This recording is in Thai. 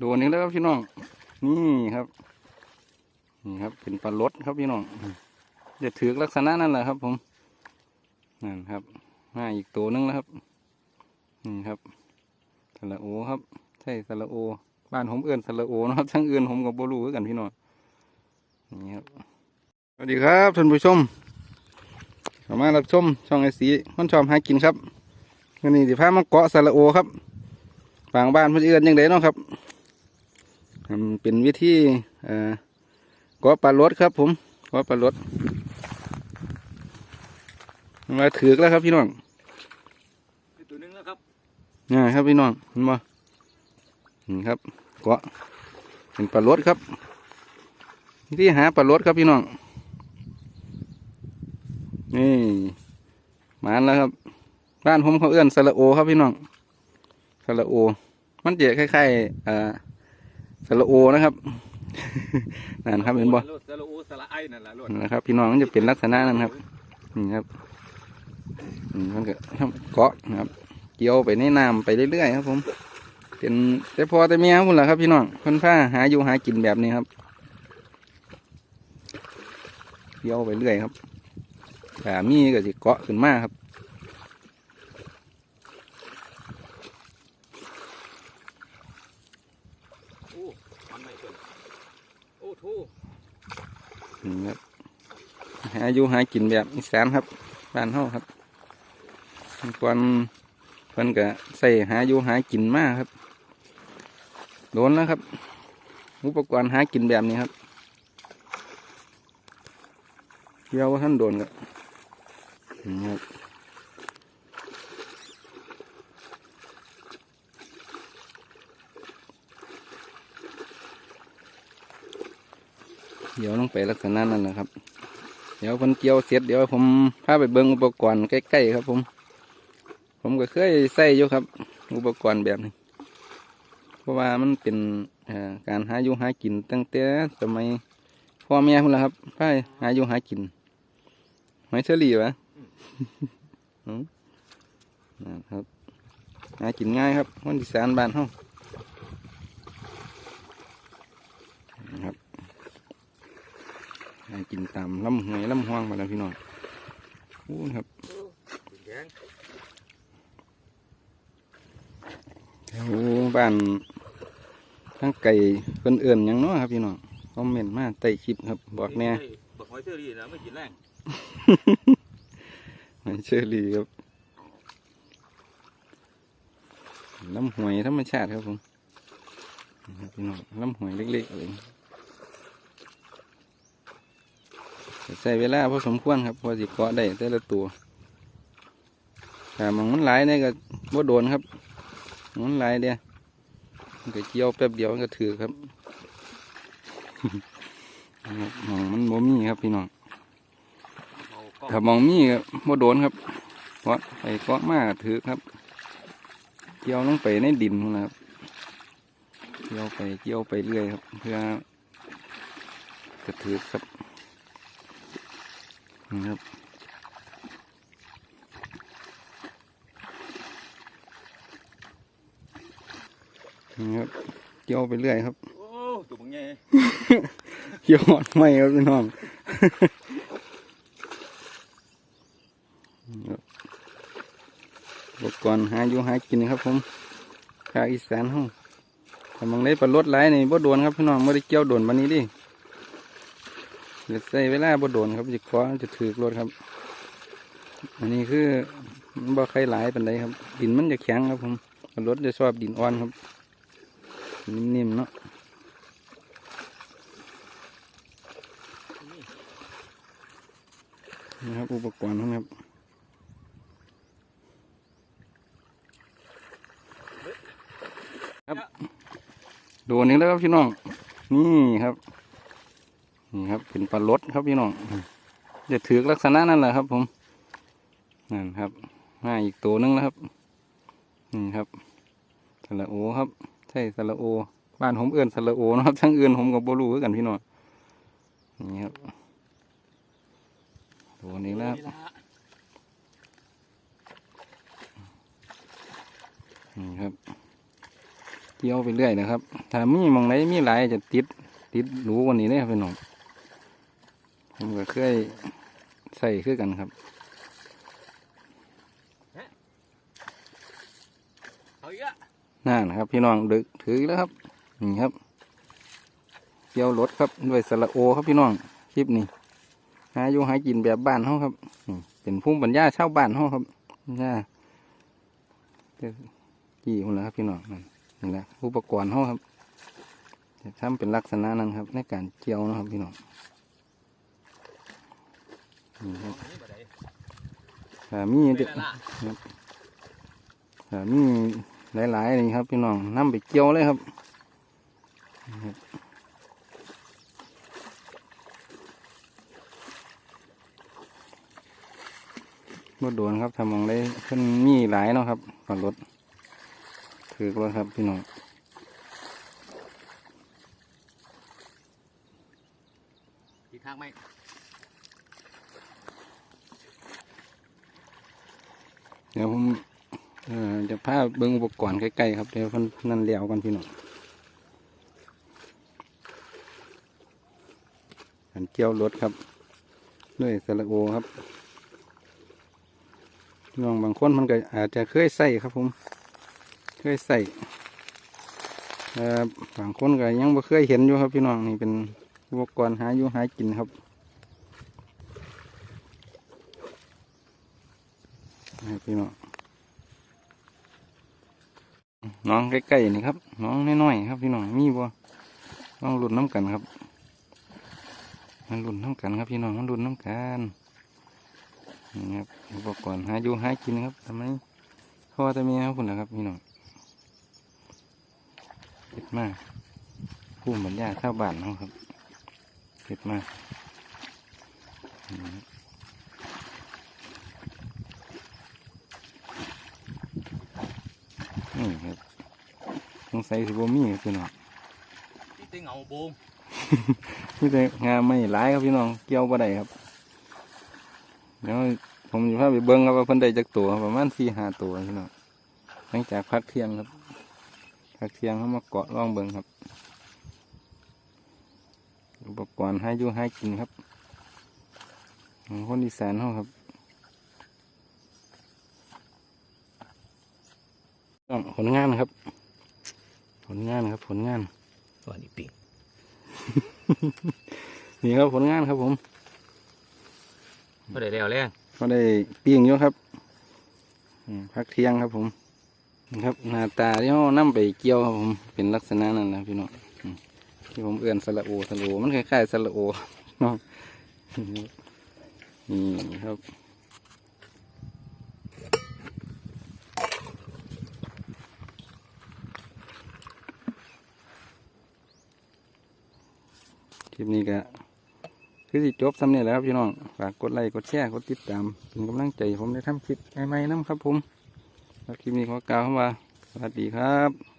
โดนนี้แล้วครับพี่น้อง นี่ครับ นี่ครับ เป็นปลาลดครับพี่น้องจะถือลักษณะนั่นแหละครับผม นั่นครับมาอีกตัวนึงแล้วครับ นี่ครับสระโอครับ ใช่สระโอ บ้านผมเอื่นสระโอนะครับทั้งเอื่นผมกับโบลูคือกันพี่น้อง นี่ครับ สวัสดีครับท่านผู้ชมเข้ามารับชมช่องไอสีคนชอบหากินครับวันนี้สิพามาเกาะสระโอครับฝั่งบ้านเพื่นเอื่นยังไงเนาะครับ เป็นวิธีเอ่อเกาะปลาลดครับ ผมเกาะปลาลดมาถือกแล้วครับพี่น้องนี่ตัวหนึงแล้วครับนี่ครับพี่น้องเห็นบ่นี่ครับเกาะเป็นปลาลดครับวิธีหาปลาลดครับพี่น้องนี่มาแล้วครับบ้านผมเขาเอื้อนสระโอ ครับพี่น้องสระโอ มันจะคล้ายๆอ่า สระโอนะครับนั่นครับเห็นบ่โลดสระโอสระไอนั่นแหละโลดนั่นนะครับ พี่น้องมันจะเป็นลักษณะนั้นครับนี่ครับอืมมันก็เกาะนะครับ เกี่ยวไปในน้ำไปเรื่อยๆครับ ผม เป็นแต่พอแต่เมียพุ่นแหละครับ พี่น้องคนผ้าหาอยู่หากินแบบนี้ครับเกี่ยวไปเรื่อยครับแต่มีก็สิเกาะขึ้นมาครับ โอ้มันไม่เกินโอ้โถ นี่ครับ หาอยู่หากินแบบอีสานครับบ้านเฮาครับก่อนเพิ่นก็ใส่หาอยู่หากินมากครับ โดนแล้วครับ อุปกรณ์หากินแบบนี้ครับเยวว่าท่านโดนครับนี่ครับเดี๋ยวลงไปลักษณะนั้นนะครับ เดี๋ยวคนเกี่ยวเสร็จเดี๋ยวผมพาไปเบิ้งอุปกรณ์ใกล้ๆครับ ผม ผมก็เคยใส่อยู่ครับ อุปกรณ์แบบนี้เพราะว่ามันเป็นการหาอยู่หากินตั้งแต่สมัยพ่อแม่พุ่นละครับพาหาอยู่หากินหอยเชอรี่วะนะครับหากินง่ายครับคนอีสานบ้านเฮานะครับ กินตามลำห้วยลำห้วงมาแล้วพี่น้องอู้ครับแดงแถวบ้านทั้งไก่เพิ่นเอื่นหยังเนาะครับพี่น้องคอมเมนต์มาใต้คลิปครับ บอกแน่บักหอยเชอรี่นะไม่กินแรงหอยเชอรี่ครับลำหวยธรรมชาติครับผมนี่ครับพี่น้องลำหวยเล็กๆเอง ใส่เวลาพอสมควรครับพอสิเกาะได้แต่ละตัวแต่มันมันหลายเนี่ยก็บ่โดนครับ มันหลายเดียวมันก็เกี่ยวแป๊บเดียวมันก็ถือครับหมองมันบ่มีครับพี่น้องถ้ามองมีก็บ่โดนครับเพราะไปเกาะมากถือครับ เกี่ยวลงไปในดินนู่นนะครับเกี่ยวไปเกี่ยวไปเรื่อยครับ เพื่อกระถือครับ นี่ครับนี่ครับเกี่ยวไปเรื่อยครับโอ้ตัวมึงไงเกี่ยวหอดไม่ครับพี่น้องครับอุปกรณ์หาอยู่หากินครับผมภาคอีสานห้องถ้ามองได้ปลาลดหลายนี่บ่โดนครับพี่น้องไม่ได้เกี่ยวโดนวันนี้ดิ เดี๋ยวใส่เวลาบ่โดนครับจะคว้าจะถือรถครับ อันนี้คือบ่ใครหลายปานใดครับ ดินมันจะแข็งครับผมรถจะชอบดินอ่อนครับ นิ่มๆเนาะนะครับอุปกรณ์นะครับครับโดนนี้แล้วครับพี่น้อง นี่ครับ นี่ครับ เป็นปลาลดครับพี่น้องจะถือลักษณะนั่นแหละครับ ผมนั่นครับมาอีกตัวหนึงแล้วครับนี่ครับสระโอครับใช่สระโอ บ้านผมเอื่นสระโอนะครับทั้งเอื่นผมกับโบลูคือกันพี่น้องนี่ครับตัวนี้แล้วนี่ครับเกี่ยวไปเรื่อยนะครับถ้ามีมองไหนมีหลายจะติดติดรูกวันนี้เลยครับพี่น้อง ผมก็เคยใส่คือกันครับเอาอีกอะนั่นนะครับพี่น้องดึกถืออีกแล้วครับนี่ครับเกี่ยวรถครับด้วยสระโอครับพี่น้องคลิปนี้หาอยู่หากินแบบบ้านเฮาครับอืมเป็นภูมิปัญญาชาวบ้านเฮาครับย่ากี่คนละครับพี่น้องนั่นนี่แหละอุปกรณ์เฮาครับจะทำเป็นลักษณะนั้นครับ ในการเกี่ยวนะครับพี่น้อง นี่ครับอันนี้บ่ได้ถ้ามีเด็กแล้วล่ะถ้ามีหลายๆนี่ครับพี่น้องนํไปเกี่ยวเลยครับรถโดนครับทำมองได้เพิ่นมีหลายเนาะครับก่อนรถถือรถครับพี่น้อง อีกทางไหม เดี๋ยวผมจะพาเบิ้งอุปกรณ์ใกล้ๆครับเดี๋ยวพิ่นนั่นเลี้ยวกันพี่น้องอันเกี่ยวรถครับด้วยสระโอครับน้องบางคนมันก็อาจจะเคยใส่ครับผม เคยใส่บางคนก็ยังบ่เคยเห็นอยู่ครับพี่น้องนี่เป็นอุปกรณ์หาอยู่หากินครับ พี่น้องน้องใกล้ๆนี่ครับ น้องน้อยๆครับพี่น้องมีบ่น้องหลุดน้ำกันครับ มันหลุดน้ำกันครับพี่น้องมันหลุดน้ำกันนี่ครับอุปกรณ์หาอยู่หากินครับทำไมพ่อจะมีครับคุณนะครับพี่น้องเผ็ดมากผู้บรรยาชาวบ้านเขาครับเผ็ดมาก นี่ครับนี่ครับสงสัยสิบมีครับพี่น้องที่เต็งเอาโบงพี่แต่งานไม่หลายครับพี่น้อง เกี่ยวบ่ได้ครับเดี๋ยวผมจะพาไปเบิ้งครับว่าเพิ่นได้จากตัวครับประมาณสี่ห้าตัวพี่น้องหลังจากพักเที่ยงครับพักเที่ยงเขามาเกาะล่องเบิ้งครับ อุปกรณ์ให้อยู่ให้กินครับของคนอีสานเขาครับต้อง ผลงานนะครับ ผลงานครับ ผลงานตัวนี้ปิงนี่ครับผลงานครับผมบ่ได้แล้วแรงก็ได้ปิ้งอยู่ครับอืมพักเที่ยงครับผมนี่ครับหน้าตาที่เขานำไปเกี่ยวครับผมเป็นลักษณะนั้นนะพี่น้องอืมที่ผมเอื่นสระโอสระโอมันคล้ายๆสระโอเนาะนี่ครับ คลิปนี้ก็คือสิจบสำเนียแล้วครับพี่น้อง ฝากกดไลค์ กดแชร์ กดติดตาม เป็นกำลังใจผมได้ทำคลิปใหม่ๆน้ำครับผมแล้วคลิปนี้ขอกล่าวคำว่า สวัสดีครับ